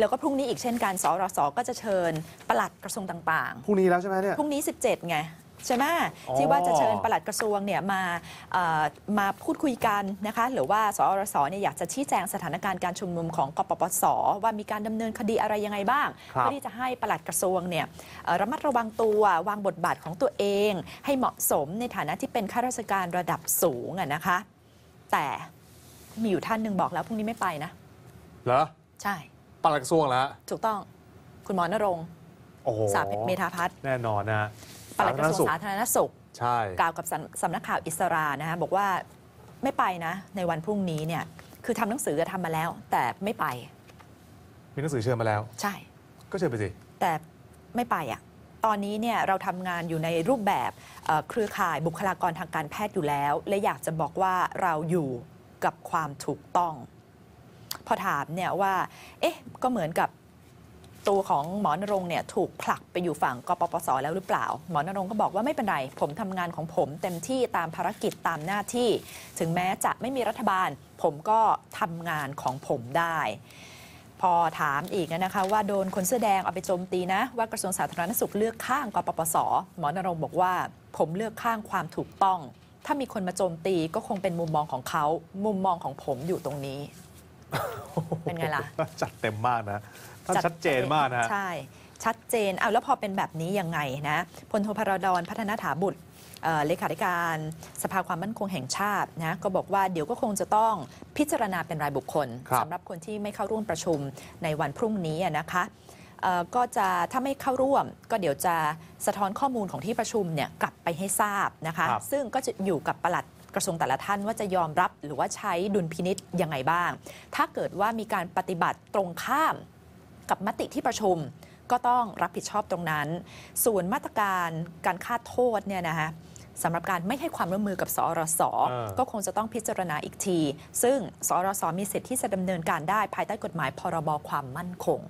แล้วก็พรุ่งนี้อีกเช่นกันสรสก็จะเชิญปลัดกระทรวงต่างพรุ่งนี้แล้วใช่ไหมเนี่ย ๆ พรุ่งนี้ 17 ไง ใช่ไหมอ๋อ ที่ว่าจะเชิญปลัดกระทรวงเนี่ยมาเอ่อมาพูดคุยกันนะคะหรือว่าสรสเนี่ยอยากจะชี้แจงสถานการณ์การชุมนุมของกปปส ว่ามีการดำเนินคดีอะไรยังไงบ้าง ครับ เพื่อที่จะให้ปลัดกระทรวงเนี่ยเอ่อระมัดระวังตัววางบทบาทของตัวเอง ให้เหมาะสมในฐานะที่เป็นข้าราชการระดับสูงอะนะคะ แต่มีอยู่ท่านหนึ่งบอกแล้วพรุ่งนี้ไม่ไปนะ เหรอ ใช่ ปลัดกระทรวงแล้วถูกต้องคุณหมอนรงค์โอ้โหสาเมธาพัฒน์แน่นอนนะปลัดกระทรวงสาธารณสุขใช่กล่าวกับสำสำนักข่าวอิสรานะคะบอกว่าไม่ไปนะ ในวันพรุ่งนี้เนี่ยคือทำหนังสือทำมาแล้ว แต่ไม่ไปมีหนังสือเชิญมาแล้ว ใช่ ก็เชิญไปสิ แต่ไม่ไปอะ ตอนนี้เนี่ยเราทำงานอยู่ในรูปแบบเอ่อเครือข่ายบุคลากรทางการแพทย์อยู่แล้ว และอยากจะบอกว่าเราอยู่กับความถูกต้องพ อถามเนี่ยว่า เอ๊ะ ก็เหมือนกับตัวของหมอนรงค์เนี่ยถูกผลักไปอยู่ฝั่งกปปสแล้วหรือเปล่า หมอนรงค์ก็บอกว่าไม่เป็นไร ผมทำงานของผมเต็มที่ตามภารกิจตามหน้าที่ ถึงแม้จะไม่มีรัฐบาล ผมก็ทำงานของผมได้ พอถามอีกนะคะว่าโดนคนเสื้อแดงเอาไปโจมตีนะ ว่ากระทรวงสาธารณสุขเลือกข้างกปปส หมอนรงค์บอกว่าผมเลือกข้างความถูกต้อง ถ้ามีคนมาโจมตีก็คงเป็นมุมมองของเขา มุมมองของผมอยู่ตรงนี้ เป็นไงล่ะ จัดเต็มมากนะท่านจัดชัดเจนมากนะใช่ ชัดเจนเอาแล้วพอเป็นแบบนี้ยังไงนะพลโทพระดอนพัฒนาถาบุตรเอ่อเลขาธิการสภาความมั่นคงแห่งชาตินะก็บอกว่าเดี๋ยวก็คงจะต้องพิจารณาเป็นรายบุคคลครับสำหรับคนที่ไม่เข้าร่วมประชุมในวันพรุ่งนี้อะนะคะเอ่อก็จะถ้าไม่เข้าร่วม ก็เดี๋ยวจะสะท้อนข้อมูลของที่ประชุมเนี่ยกลับไปให้ทราบนะคะครับซึ่งก็จะอยู่กับปลัด กระทรวงแต่ละท่านว่าจะยอมรับหรือว่าใช้ดุลพินิษยังไงบ้าง ถ้าเกิดว่ามีการปฏิบัติตรงข้ามกับมติที่ประชุมก็ต้องรับผิดชอบตรงนั้น ส่วนมาตรการการคาดโทษเนี่ยนะคะสำหรับการไม่ให้ความร่วมมือกับสอรสเออก็คงจะต้องพิจารณาอีกที ซึ่งสอรสมีสิทธิ์ที่จะดำเนินการได้ภายใต้กฎหมายพรบความมั่นคง